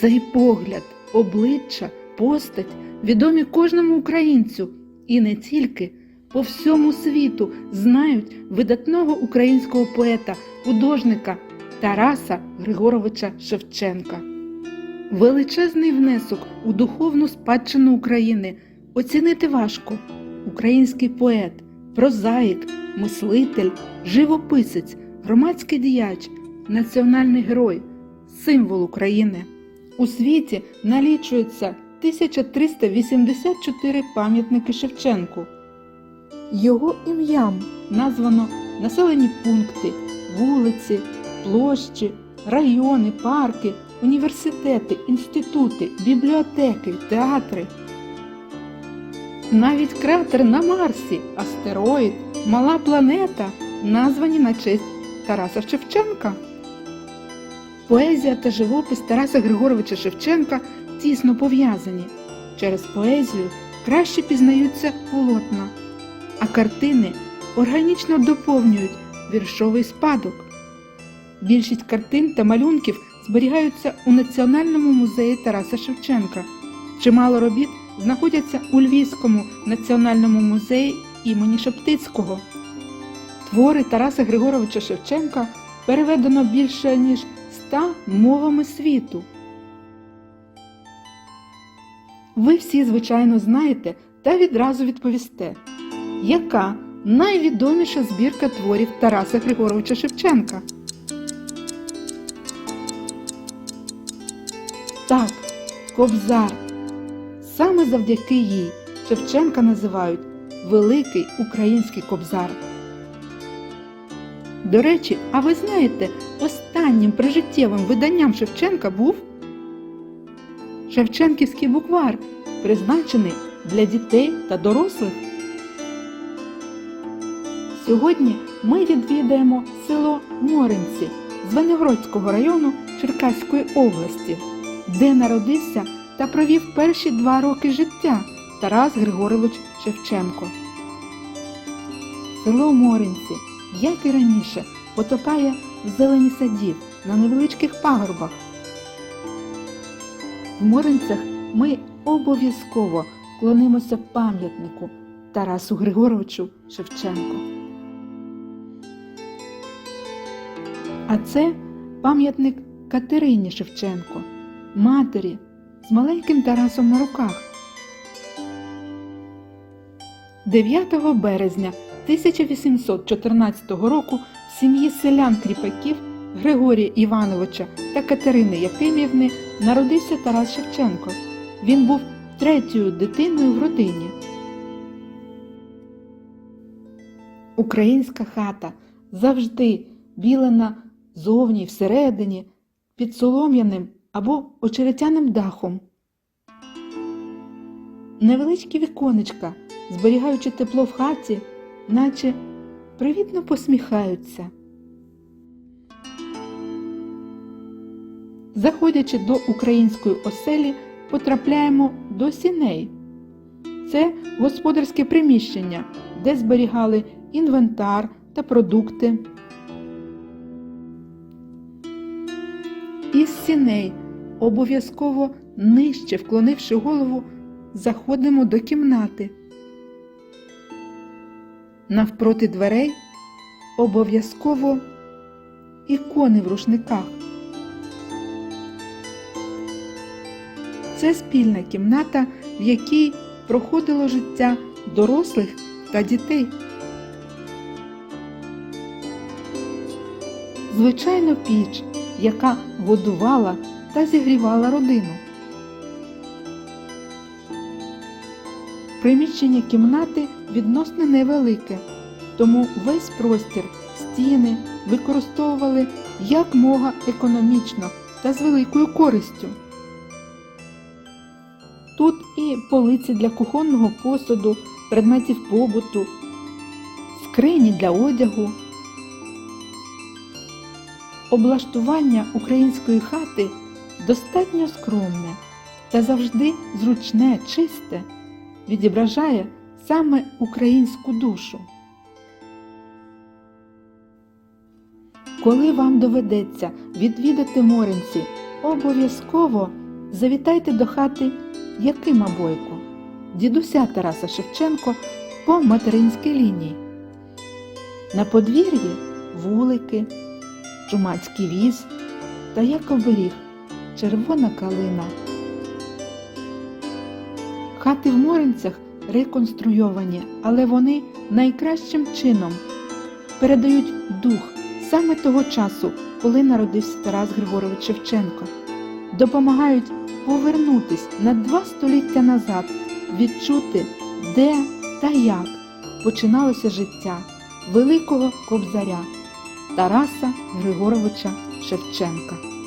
Цей погляд, обличчя, постать відомі кожному українцю і не тільки по всьому світу знають видатного українського поета, художника Тараса Григоровича Шевченка. Величезний внесок у духовну спадщину України оцінити важко. Український поет, прозаїк, мислитель, живописець, громадський діяч, національний герой, символ України. У світі налічується 1384 пам'ятники Шевченку. Його ім'ям названо населені пункти, вулиці, площі, райони, парки, університети, інститути, бібліотеки, театри. Навіть кратер на Марсі, астероїд, мала планета названі на честь Тараса Шевченка. Поезія та живопис Тараса Григоровича Шевченка тісно пов'язані. Через поезію краще пізнаються полотна, а картини органічно доповнюють віршовий спадок. Більшість картин та малюнків зберігаються у Національному музеї Тараса Шевченка. Чимало робіт знаходяться у Львівському національному музеї імені Шептицького. Твори Тараса Григоровича Шевченка переведено більше ніж ста мовами світу. Ви всі, звичайно, знаєте та відразу відповісте, яка найвідоміша збірка творів Тараса Григоровича Шевченка? Так, Кобзар. Саме завдяки їй Шевченка називають Великий український кобзар. До речі, а ви знаєте, останнім прижиттєвим виданням Шевченка був Шевченківський буквар, призначений для дітей та дорослих. Сьогодні ми відвідаємо село Моринці Звенигородського району Черкаської області, де народився та провів перші два роки життя Тарас Григорович Шевченко. Село Моринці, як і раніше, потопає в зелені садів на невеличких пагорбах. В Моринцях ми обов'язково вклонимося пам'ятнику Тарасу Григоровичу Шевченку. А це пам'ятник Катерині Шевченко, матері з маленьким Тарасом на руках. 9 березня 1814 року в сім'ї селян кріпаків Григорія Івановича та Катерини Якимівни народився Тарас Шевченко. Він був третьою дитиною в родині. Українська хата завжди білена зовні всередині, під солом'яним або очеретяним дахом. Невеличкі віконечка, зберігаючи тепло в хаті, наче привітно посміхаються. Заходячи до української оселі, потрапляємо до сіней. Це господарське приміщення, де зберігали інвентар та продукти. Із сіней, обов'язково нижче вклонивши голову, заходимо до кімнати. Навпроти дверей обов'язково ікони в рушниках. Це спільна кімната, в якій проходило життя дорослих та дітей. Звичайно, піч, яка годувала та зігрівала родину. Приміщення кімнати відносно невелике, тому весь простір, стіни використовували як мога економічно та з великою користю. Тут і полиці для кухонного посуду, предметів побуту, скрині для одягу. Облаштування української хати достатньо скромне та завжди зручне, чисте, відображає саме українську душу. Коли вам доведеться відвідати Моринці, обов'язково завітайте до хати Якима Бойко, дідуся Тараса Шевченко по материнській лінії. На подвір'ї вулики, чумацький віз та як оберіг червона калина. Хати в Моринцях реконструйовані, але вони найкращим чином передають дух саме того часу, коли народився Тарас Григорович Шевченко, допомагають повернутись на два століття назад, відчути, де та як починалося життя великого кобзаря Тараса Григоровича Шевченка.